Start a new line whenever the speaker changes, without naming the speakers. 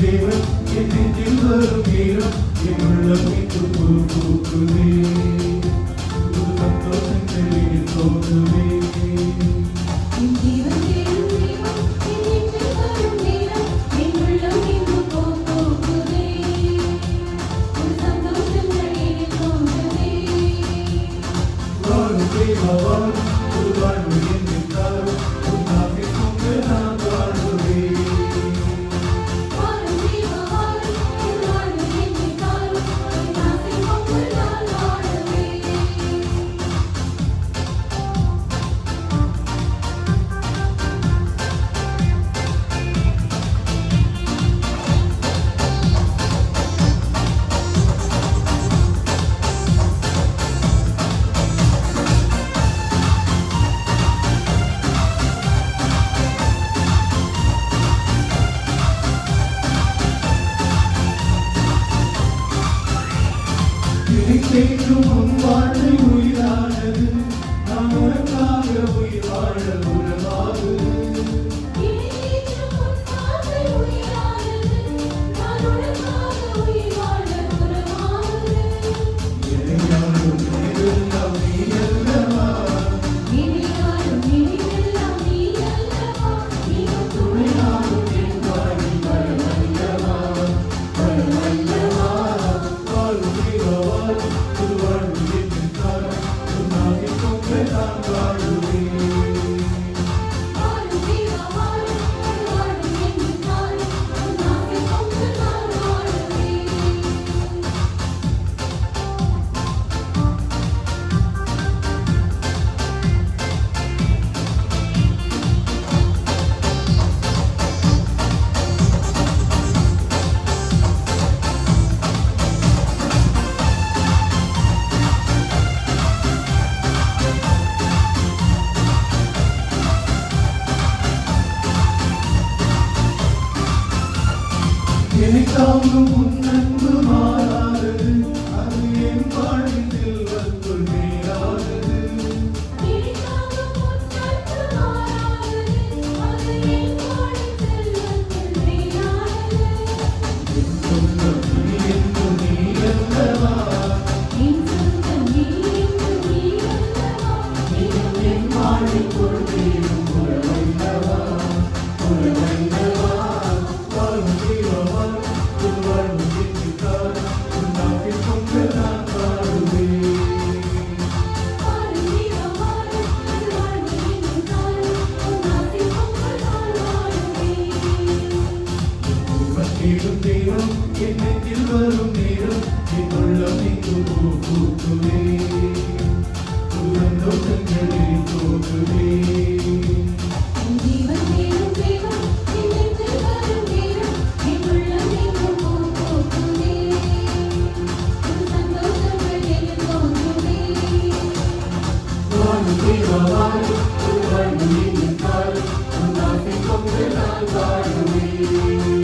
தேவன் என் நெஞ்சில் வரும் வீரம் என் உள்ளம் விட்டு பூக்குதே புது சந்தோஷங்கள் என் தோதுவே Lord, we love, we love, we love. கிடைக்கும் அம்பாட்டை உயிரானது. நாம் உனக்காக உயிர் வாழ உணவாகுது Barulho, então, o nome completo agora. தாங்கும் உன்னன்பு மாறாதது அது என் பாடத்தில் வந்து நேரானது பொருள் வரும் நேரம் என் உள்ளம் இங்கு போக்குவே புகந்தோட்டங்களில் போக்குவே Thank you.